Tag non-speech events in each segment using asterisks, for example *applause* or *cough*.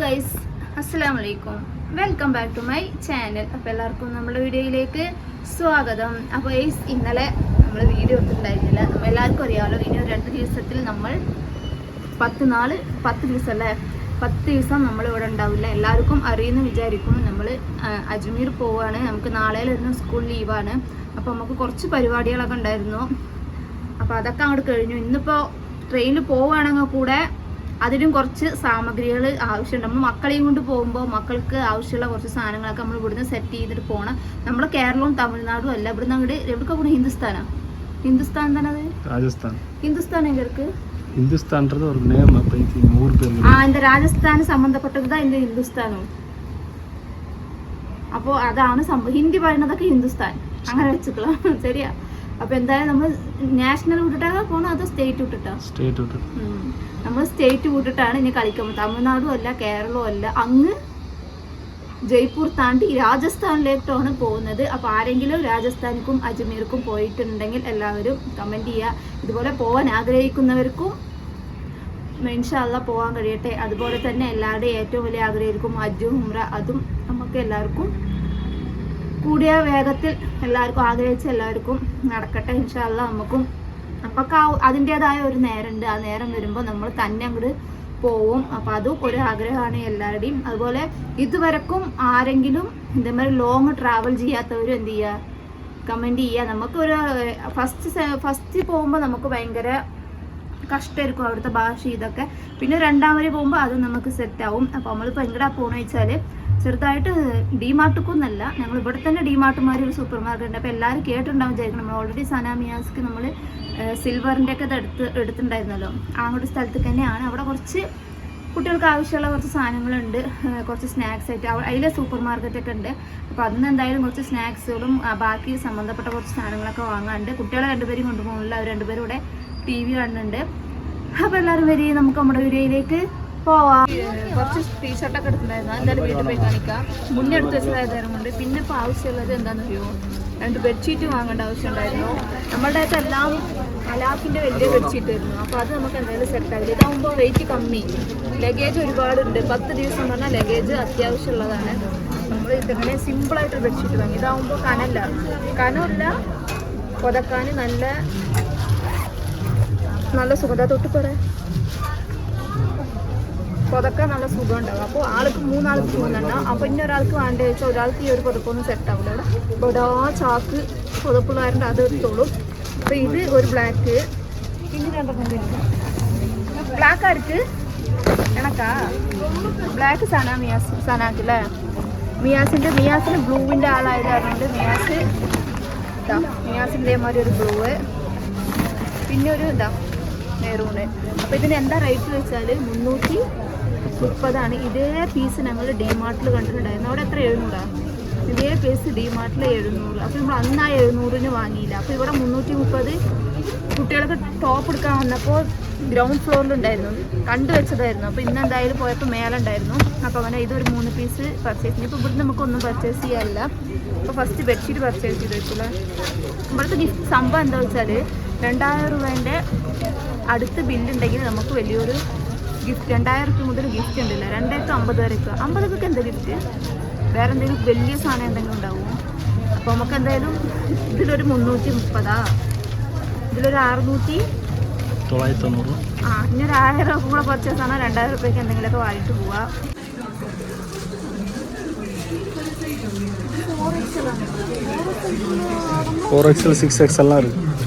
Guys അസ്സാം വലൈക്കും welcome back to my channel അപ്പോൾ എല്ലാവർക്കും നമ്മുടെ വീഡിയോയിലേക്ക് സ്വാഗതം. അപ്പോൾ ഗൈസ് ഇന്നലെ നമ്മൾ വീഡിയോ എടുത്തിട്ടുണ്ടായിരുന്നില്ല നമ്മൾ എല്ലാവർക്കും അറിയാമല്ലോ ഇനി ഒരു രണ്ട് ദിവസത്തിൽ നമ്മൾ പത്ത് നാല് പത്ത് ദിവസം അല്ലേ പത്ത് ദിവസം നമ്മൾ ഇവിടെ ഉണ്ടാവില്ല. എല്ലാവർക്കും അറിയുമെന്ന് വിചാരിക്കും. നമ്മൾ അജ്മീർ പോവുകയാണ് നമുക്ക് നാളെയിലിരുന്ന് സ്കൂൾ ലീവാണ് അപ്പോൾ നമുക്ക് കുറച്ച് പരിപാടികളൊക്കെ ഉണ്ടായിരുന്നു. അപ്പോൾ അതൊക്കെ അങ്ങോട്ട് കഴിഞ്ഞു. ഇന്നിപ്പോൾ ട്രെയിനിൽ പോവുകയാണെങ്കിൽ കൂടെ അതിനും കുറച്ച് സാമഗ്രികൾ ആവശ്യമുണ്ട്. നമ്മൾ മക്കളെയും കൊണ്ട് പോകുമ്പോൾ മക്കൾക്ക് ആവശ്യമുള്ള കുറച്ച് സാധനങ്ങളൊക്കെ നമ്മൾ ഇവിടുന്ന് സെറ്റ് ചെയ്തിട്ട് പോകണം നമ്മുടെ കേരളവും തമിഴ്നാടും അല്ല ഇവിടുന്ന് അങ്ങോട്ട് എവിടേക്കാ പോകണം ഹിന്ദുസ്ഥാനാ? ഹിന്ദുസ്ഥാൻ തന്നെ അത് രാജസ്ഥാൻ. ഹിന്ദുസ്ഥാൻ എങ്കർക്ക് ഹിന്ദുസ്ഥാൻறது ஒரு நேம் அப்ப இது ஊர் ഹിന്ദുസ്ഥാനും. അതാണ് ഹിന്ദി പറയുന്നതൊക്കെ ഹിന്ദുസ്ഥാൻ. അങ്ങനെ വെച്ചിട്ടുള്ള *laughs* ശരിയാ. അപ്പൊ എന്തായാലും നമ്മൾ നാഷണൽ വിട്ടിട്ടാണ് പോകണം അതോ സ്റ്റേറ്റ് വിട്ടിട്ടാ സ്റ്റേറ്റ് വിട്ടിട്ട് നമ്മൾ സ്റ്റേറ്റ് വിട്ടിട്ടാണ് ഇനി കളിക്കുന്നത് തമിഴ്നാടും അല്ല കേരളവും അല്ല അങ്ങ് ജയ്പൂർ താണ്ടി രാജസ്ഥാനിലേക്കാണ് പോകുന്നത്. അപ്പോൾ ആരെങ്കിലും രാജസ്ഥാനിക്കും അജ്മീർക്കും പോയിട്ടുണ്ടെങ്കിൽ എല്ലാവരും കമന്റ് ചെയ്യുക ഇതുപോലെ പോകാൻ ആഗ്രഹിക്കുന്നവർക്കും മെൻഷല്ല പോകാൻ കഴിയട്ടെ. അതുപോലെ തന്നെ എല്ലാവരുടെയും ഏറ്റവും വലിയ ആഗ്രഹമായിരിക്കും അജു ഹുംറ അതും നമുക്ക് എല്ലാവർക്കും കൂടിയ വേഗത്തിൽ എല്ലാവർക്കും ആഗ്രഹിച്ച എല്ലാവർക്കും നടക്കട്ടെ ഇൻഷാല്ല നമുക്കും. നമുക്ക് ആ അതിന്റെതായ ഒരു നേരമുണ്ട് ആ നേരം വരുമ്പോൾ നമ്മൾ തന്നെ അങ്ങോട്ട് പോവും. അപ്പം അതും ഒരു ആഗ്രഹമാണ് എല്ലാവരുടെയും അതുപോലെ ഇതുവരെക്കും ആരെങ്കിലും ഇതേമാതിരി ലോങ് ട്രാവൽ ചെയ്യാത്തവരും എന്ത് ചെയ്യുക കമന്റ് ചെയ്യുക നമുക്കൊരു ഫസ്റ്റ് ഫസ്റ്റ് പോകുമ്പോൾ നമുക്ക് ഭയങ്കര കഷ്ടമായിരിക്കും അവിടുത്തെ ഭാഷ ഇതൊക്കെ. പിന്നെ രണ്ടാമത് പോകുമ്പോൾ അതും നമുക്ക് സെറ്റ് ആവും. അപ്പോൾ നമ്മളിപ്പോൾ എങ്ങടാ പോകണമെന്ന് വെച്ചാൽ ചെറുതായിട്ട് ഡിമാർട്ടുക്കൊന്നല്ല ഞങ്ങൾ ഇവിടെ തന്നെ ഡിമാർട്ടുമാരി ഒരു സൂപ്പർ മാർക്കറ്റ് ഉണ്ട്. അപ്പോൾ എല്ലാവരും കേട്ടിട്ടുണ്ടാവും ചേക്കണം നമ്മൾ ഓൾറെഡി സനാമിയാസ്ക്ക് നമ്മൾ സിൽവറിന്റെ ഒക്കെ എടുത്ത് എടുത്തിട്ടുണ്ടായിരുന്നല്ലോ. അങ്ങോട്ട് സ്ഥലത്ത് തന്നെയാണ്. അവിടെ കുറച്ച് കുട്ടികൾക്ക് ആവശ്യമുള്ള കുറച്ച് സാധനങ്ങളുണ്ട്. കുറച്ച് സ്നാക്സ് ആയിട്ട് അതിലെ സൂപ്പർ മാർക്കറ്റൊക്കെ ഉണ്ട്. അപ്പോൾ അന്ന് എന്തായാലും കുറച്ച് സ്നാക്സുകളും ബാക്കി സംബന്ധപ്പെട്ട കുറച്ച് സാധനങ്ങളൊക്കെ വാങ്ങാനുണ്ട്. കുട്ടികളെ രണ്ടുപേരും കൊണ്ടുപോകുന്നില്ല അവർ രണ്ടുപേരും ഇവിടെ ടി വി കാണുന്നുണ്ട്. അപ്പോൾ എല്ലാവരും വരി നമുക്ക് നമ്മുടെ വീഡിയോയിലേക്ക് പോവാം കുറച്ച് ടീഷർട്ടൊക്കെ എടുത്തിട്ടുണ്ടായിരുന്നു. എന്തായാലും വീട്ടിൽ പോയി കാണിക്കാം. മുന്നേ എടുത്ത് വെച്ചതായിരുന്നു കൊണ്ട് പിന്നെ ഇപ്പോൾ ആവശ്യമുള്ളത് എന്താണെന്നറിയോ? രണ്ട് ബെഡ്ഷീറ്റ് വാങ്ങേണ്ട ആവശ്യമുണ്ടായിരുന്നു. നമ്മളുടെ അകത്ത് എല്ലാം അലാഫിന്റെ വലിയ ബെഡ്ഷീറ്റ് ആയിരുന്നു. അപ്പോൾ അത് നമുക്ക് എന്തായാലും സെറ്റ് ആവില്ല ഇതാകുമ്പോൾ വെയിറ്റ് കമ്മി. ലഗേജ് ഒരുപാടുണ്ട്. പത്ത് ദിവസം പറഞ്ഞാൽ ലഗേജ് അത്യാവശ്യമുള്ളതാണ്. നമ്മൾ ഇതങ്ങനെ സിമ്പിളായിട്ട് ബെഡ്ഷീറ്റ് വാങ്ങി. ഇതാകുമ്പോൾ കനല്ല. കനമില്ല പുതക്കാൻ നല്ല നല്ല സുഖത തൊട്ട് പറ പുതക്കാൻ നല്ല സുഖം ഉണ്ടാവും അപ്പോൾ ആൾക്ക് മൂന്നാൾക്ക് മൂന്നെണ്ണം അപ്പോൾ ഇനി ഒരാൾക്ക് വേണ്ട വെച്ചാൽ ഒരാൾക്ക് ഈ ഒരു പുതപ്പൊന്നും സെറ്റ് ആവില്ല ഇവിടെ ആ ചാക്ക് പുതപ്പുള്ളവരുടെ അത് എടുത്തോളൂ. അപ്പോൾ ഇത് ഒരു ബ്ലാക്ക് പിന്നെ രണ്ടെണ്ണം ബ്ലാക്ക് ആർക്ക്? എണക്കാ ബ്ലാക്ക് സനാ മിയാസ് സനാക്ക് അല്ലേ മിയാസിന്റെ മിയാസിന് ബ്ലൂവിന്റെ ആളായത് കാരണം മിയാസ് ഇതാ മിയാസിന്റെ മാതിരി ഒരു ബ്ലൂ പിന്നെ ഒരു ഇതാ മെറൂണ് അപ്പോൾ ഇതിന് എന്താ റേറ്റ് വെച്ചാൽ മുന്നൂറ്റി മുപ്പതാണ് ഇതേ പീസ് ഞങ്ങൾ ഡിമാർട്ടിൽ കണ്ടിട്ടുണ്ടായിരുന്നു. അവിടെ എത്ര എഴുന്നൂറാണ് ഇതേ പീസ് ഡിമാർട്ടിൽ എഴുന്നൂറ്. അപ്പോൾ നമ്മൾ അന്ന് ആ എഴുന്നൂറിന് വാങ്ങിയില്ല. അപ്പോൾ ഇവിടെ മുന്നൂറ്റി മുപ്പത് കുട്ടികൾക്ക് ടോപ്പ് എടുക്കാൻ വന്നപ്പോൾ ഗ്രൗണ്ട് ഫ്ലോറിലുണ്ടായിരുന്നു കണ്ടു വെച്ചതായിരുന്നു. അപ്പോൾ ഇന്ന് എന്തായാലും പോയപ്പോൾ മേലുണ്ടായിരുന്നു അപ്പോൾ അങ്ങനെ ഇതൊരു മൂന്ന് പീസ് പർച്ചേസ് ചെയ്തു. ഇപ്പോൾ ഇവിടുന്ന് നമുക്കൊന്നും പർച്ചേസ് ചെയ്യാനില്ല. അപ്പോൾ ഫസ്റ്റ് ബെഡ്ഷീറ്റ് പർച്ചേസ് ചെയ്ത് വെച്ചില്ല ഇവിടുത്തെ ഗിഫ്റ്റ് സംഭവം എന്താ വെച്ചാൽ രണ്ടായിരം രൂപേന്റെ അടുത്ത് ബില്ലുണ്ടെങ്കിൽ നമുക്ക് വലിയൊരു ഗിഫ്റ്റ് രണ്ടായിരം റുപ്യ മുതൽ ഗിഫ്റ്റ് ഉണ്ടല്ല രണ്ടായിരത്തി അമ്പത് വരെയൊക്കെ അമ്പത് രൂപയ്ക്ക് എന്താ ഗിഫ്റ്റ് വേറെ എന്തെങ്കിലും വലിയ സാധനം എന്തെങ്കിലും ഉണ്ടാവും അപ്പോൾ നമുക്ക് എന്തായാലും ഇതിലൊരു മുന്നൂറ്റി മുപ്പതാ ഇതിലൊരു അറുന്നൂറ്റി தொள்ளாயிரத்தி தொண்ணூறு ആ ഇനി ഒരു ആയിരം രൂപ കൂടെ പർച്ചേസ് ആണ് രണ്ടായിരം റുപ്യക്ക് എന്തെങ്കിലുമൊക്കെ വാങ്ങിയിട്ട് പോവാ ஃபோர் எக்ஸ்எல் சிக்ஸ் எக்ஸ்எல்லாம் இருக்கு അതാണ്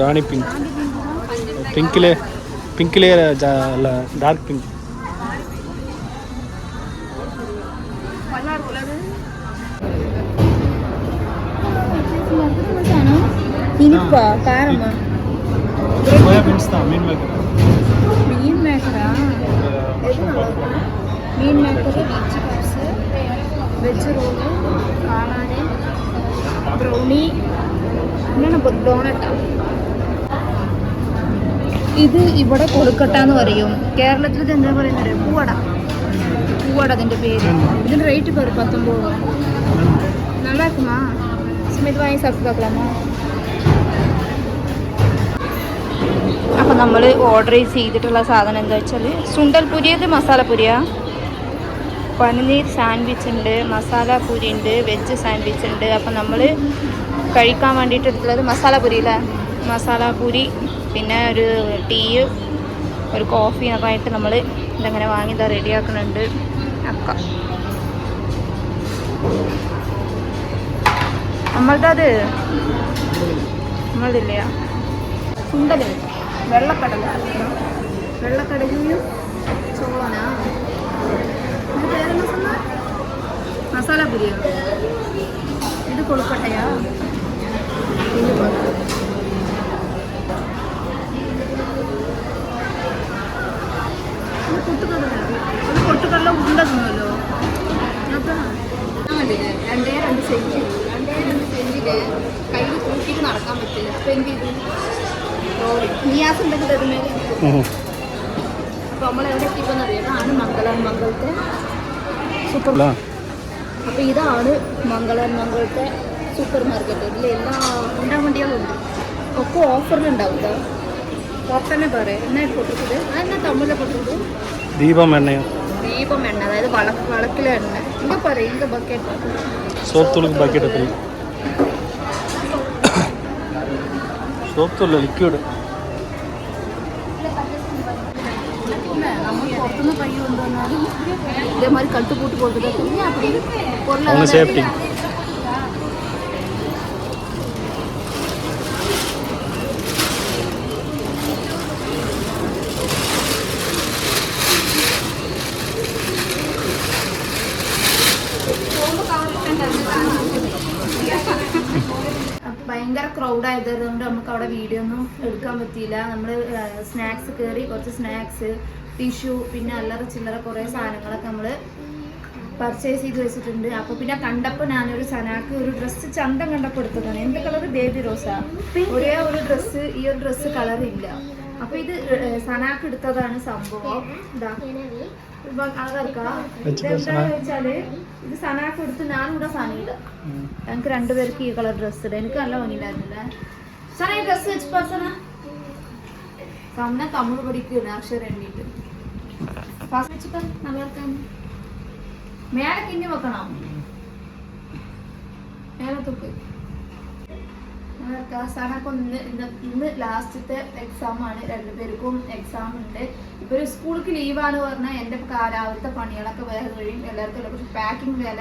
రాణి పింక్. పింక్ లే పింక్ లే డార్క్ పింక్. ఇనుపా కారమా? Soya beans meal maker. మేకరా? Meal maker veg puffs veg roll brownie నేను డోనట్ ഇത് ഇവിടെ കൊഴുക്കട്ട എന്ന് പറയും കേരളത്തിൽ ഇത് എന്താ പറയുന്നത് പൂവട പൂവട അതിൻ്റെ പേര് ഇതിൻ്റെ റേറ്റ് പേര് പത്തൊമ്പത് രൂപ நல்லா இருக்குமா ஸ்மித் வாங்கி சாப்பிட்டு பார்க்கலாமா അപ്പോൾ നമ്മൾ ഓർഡർ ചെയ്തിട്ടുള്ള സാധനം എന്താ വെച്ചാൽ സുണ്ടൽ പുരിയത് മസാല പുരിയ പനീർ സാൻഡ്വിച്ച് ഉണ്ട് മസാല പൂരി ഉണ്ട് വെജ് സാൻഡ്വിച്ച് ഉണ്ട് അപ്പോൾ നമ്മൾ കഴിക്കാൻ വേണ്ടിയിട്ട് എടുത്തുള്ളത് മസാല പൂരി അല്ലേ മസാല പൂരി പിന്നെ ഒരു ടീയും ഒരു കോഫിയും ഒക്കെ ആയിട്ട് നമ്മൾ ഇതങ്ങനെ വാങ്ങി ഇതാ റെഡിയാക്കുന്നുണ്ട് അക്ക. നമ്മളത് നമ്മളില്ല സുന്ദര വെള്ളക്കടല. വെള്ളക്കടലയും ചോളന മസാല പുരിയോ ഇത് കൊഴുക്കട്ടയാ. പൊട്ടുകടല അത് പൊട്ടുകടല ഉണ്ട തിന്നല്ലോ രണ്ടേ രണ്ട് സെഞ്ച് രണ്ടേ രണ്ട് സെഞ്ചിൽ കയ്യിൽ തൂക്കിയിട്ട് നടക്കാൻ പറ്റില്ല അപ്പൊ എന്ത് ചെയ്തു നിയാസ് ഉണ്ടെങ്കിൽ ഇരിക്കും അപ്പൊ നമ്മൾ എവിടെ എത്തിയെന്ന് അറിയാം ആണ് മംഗളൻ മംഗളത്തെ സൂപ്പർ അപ്പൊ അപ്പോൾ ഇതാണ് മംഗളൻ മംഗളത്തെ സൂപ്പർ മാർക്കറ്റ് ഇതിൽ എല്ലാ ഉണ്ടാ? വണ്ടികളും ഉണ്ട് ഒക്കെ ഓഫറിലുണ്ടാവും ഇതാ പുറത്തന്നെ പറയാം എന്നായിട്ട് പൊട്ടിച്ചത് അതെന്നാ തമിഴിലെ പൊട്ടിച്ചത് ദീപം എണ്ണയും ദീപം എണ്ണ അതായത് വള വളക്കിലെ എണ്ണ ഇങ്ങ പറയും ഇങ്ങ ബക്കറ്റ് സോപ്പ് തുളുക്ക് ബക്കറ്റ് എത്ര സോപ്പ് തുള്ള ലിക്വിഡ് നമ്മൾ പുറത്തുനിന്ന് പൈ കൊണ്ടുവന്നാലും ഇതേമാതിരി കട്ടുപൂട്ട് കൊടുത്തിട്ട് പിന്നെ അപ്പടി அவங்க பொருளாதார ഭയങ്കര ക്രൗഡ് ആയതുകൊണ്ട് നമുക്ക് അവിടെ വീഡിയോ ഒന്നും എടുക്കാൻ പറ്റിയില്ല. നമ്മൾ സ്നാക്സ് കയറി കുറച്ച് സ്നാക്സ് ടിഷ്യൂ പിന്നെ അല്ലറ ചില്ലറ കുറേ സാധനങ്ങളൊക്കെ നമ്മൾ പർച്ചേസ് ചെയ്ത് വെച്ചിട്ടുണ്ട്. അപ്പോൾ പിന്നെ കണ്ടപ്പോൾ ഞാനൊരു സനാക്ക് ഒരു ഡ്രസ്സ് ചന്തം കണ്ടപ്പോൾ എടുത്തതാണ്. എന്ത് കളർ ബേബി റോസ ഒരേ ഒരു ഡ്രസ്സ് ഈ ഒരു ഡ്രസ്സ് കളർ ഇല്ല. അപ്പോൾ ഇത് സനാക്ക് എടുത്തതാണ് സംഭവം. ഇതാ വെച്ചാൽ ഇത് സനാക്ക് എടുത്ത് ഞാനിവിടെ സനയില്ല ഞങ്ങക്ക് രണ്ടുപേർക്ക് ഈ കളർ ഡ്രസ്സ് ഇടാം എനിക്ക് നല്ല ഭംഗിയില്ലായിരുന്നില്ല. സാറേ ഈ ഡ്രസ്സ് വെച്ച് പാസന സമന തമിഴ് പഠിക്കുകയാണ് അക്ഷരം എണ്ണിട്ട് ഫാസ്റ്റ് വെച്ചിട്ട് നല്ല ഇരിക്കാൻ മേലെ കിഞ്ഞു വെക്കണം? മേലെ തൊക്ക് സനക്ക് ഇന്ന് ഇന്ന് ലാസ്റ്റത്തെ എക്സാമാണ് രണ്ടുപേർക്കും എക്സാം ഉണ്ട്. ഇപ്പൊ ഒരു സ്കൂൾക്ക് ലീവാണ് പറഞ്ഞാൽ എന്റെ രാവിലത്തെ പണികളൊക്കെ വേറെ കഴിയും എല്ലാവർക്കും കുറച്ച് പാക്കിംഗ് വേല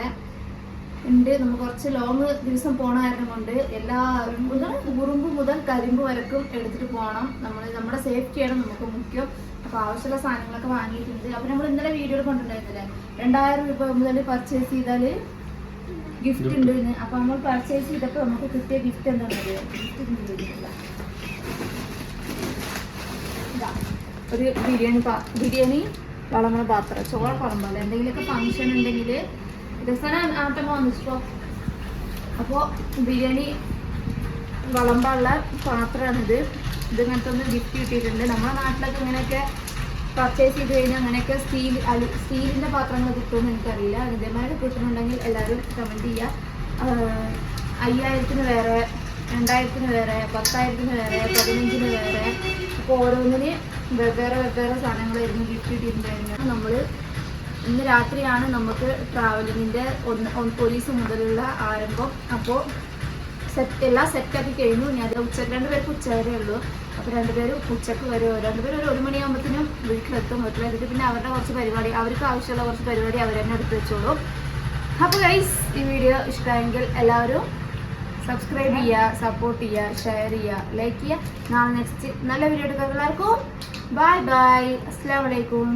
ഉണ്ട്. നമുക്ക് കുറച്ച് ലോങ് ദിവസം കാരണം കൊണ്ട് എല്ലാ മുതൽ ഉറുമ്പ് മുതൽ കരിമ്പ് വരക്കും എടുത്തിട്ട് പോകണം നമ്മൾ നമ്മുടെ സേഫ്റ്റിയാണ് നമുക്ക് മുഖ്യം. അപ്പോൾ ആവശ്യമുള്ള സാധനങ്ങളൊക്കെ വാങ്ങിയിട്ടുണ്ട്. അപ്പോൾ നമ്മൾ ഇന്നലെ വീഡിയോ കൊണ്ടുണ്ടായിരുന്നില്ലേ രണ്ടായിരം രൂപ മുതൽ പർച്ചേസ് ചെയ്താൽ ഗിഫ്റ്റ് ഉണ്ട് അപ്പൊ നമ്മൾ പർച്ചേസ് ചെയ്തപ്പോ നമുക്ക് കിട്ടിയ ഗിഫ്റ്റ് എന്താണെന്ന് ഗിഫ്റ്റ് ഇതാ ഒരു ബിരിയാണി ബിരിയാണി വളമണ പാത്രം ചോള കുളമ്പല്ല എന്തെങ്കിലുമൊക്കെ ഫങ്ഷൻ ഉണ്ടെങ്കിൽ രസന ആട്ടം വന്നിട്ടോ അപ്പോൾ ബിരിയാണി വളമ്പുള്ള പാത്രമാണിത്. ഇത് ഇങ്ങനത്തെ ഒന്ന് ഗിഫ്റ്റ് കിട്ടിയിട്ടുണ്ട്. നമ്മുടെ നാട്ടിലൊക്കെ ഇങ്ങനെയൊക്കെ പർച്ചേസ് ചെയ്ത് കഴിഞ്ഞാൽ അങ്ങനെയൊക്കെ സ്റ്റീൽ അലു സ്റ്റീലിന്റെ പാത്രങ്ങൾ കിട്ടുമെന്ന് എനിക്കറിയില്ല. ഇതേമാതിരി കിട്ടുന്നുണ്ടെങ്കിൽ എല്ലാവരും കമന്റ് ചെയ്യുക അയ്യായിരത്തിന് വേറെ രണ്ടായിരത്തിന് വേറെ പത്തായിരത്തിന് വേറെ പതിനഞ്ചിന് വേറെ അപ്പോൾ ഓരോന്നിന് വെവ്വേറെ വെവ്വേറെ സാധനങ്ങളായിരുന്നു ഗിഫ്റ്റ് കിട്ടിയിട്ടുണ്ടായിരുന്നു നമ്മൾ ഇന്ന് രാത്രിയാണ് നമുക്ക് ട്രാവലിങ്ങിന്റെ ഒന്ന് പോലീസ് മുതലുള്ള ആരംഭം. അപ്പോൾ സെറ്റ് എല്ലാം സെറ്റാക്കി കഴിഞ്ഞു. അത് ഉച്ചയ്ക്ക് രണ്ട് പേർക്ക് ഉച്ച വരെ ഉള്ളൂ. അപ്പോൾ രണ്ടുപേരും ഉച്ചയ്ക്ക് വരും രണ്ടുപേരും ഒരു ഒരു മണിയാകുമ്പോഴത്തേനും വീട്ടിലെത്തും. വീട്ടിലെത്തിയിട്ട് പിന്നെ അവരുടെ കുറച്ച് പരിപാടി അവർക്ക് ആവശ്യമുള്ള കുറച്ച് പരിപാടി അവർ തന്നെ എടുത്ത് വെച്ചോളൂ. അപ്പോൾ ഗൈസ് ഈ വീഡിയോ ഇഷ്ടമായെങ്കിൽ എല്ലാവരും സബ്സ്ക്രൈബ് ചെയ്യുക സപ്പോർട്ട് ചെയ്യുക ഷെയർ ചെയ്യുക ലൈക്ക് ചെയ്യുക. നാളെ നെക്സ്റ്റ് നല്ല വീഡിയോ എടുക്കുക എല്ലാവർക്കും ബൈ ബൈ അസ്സാം വലൈക്കും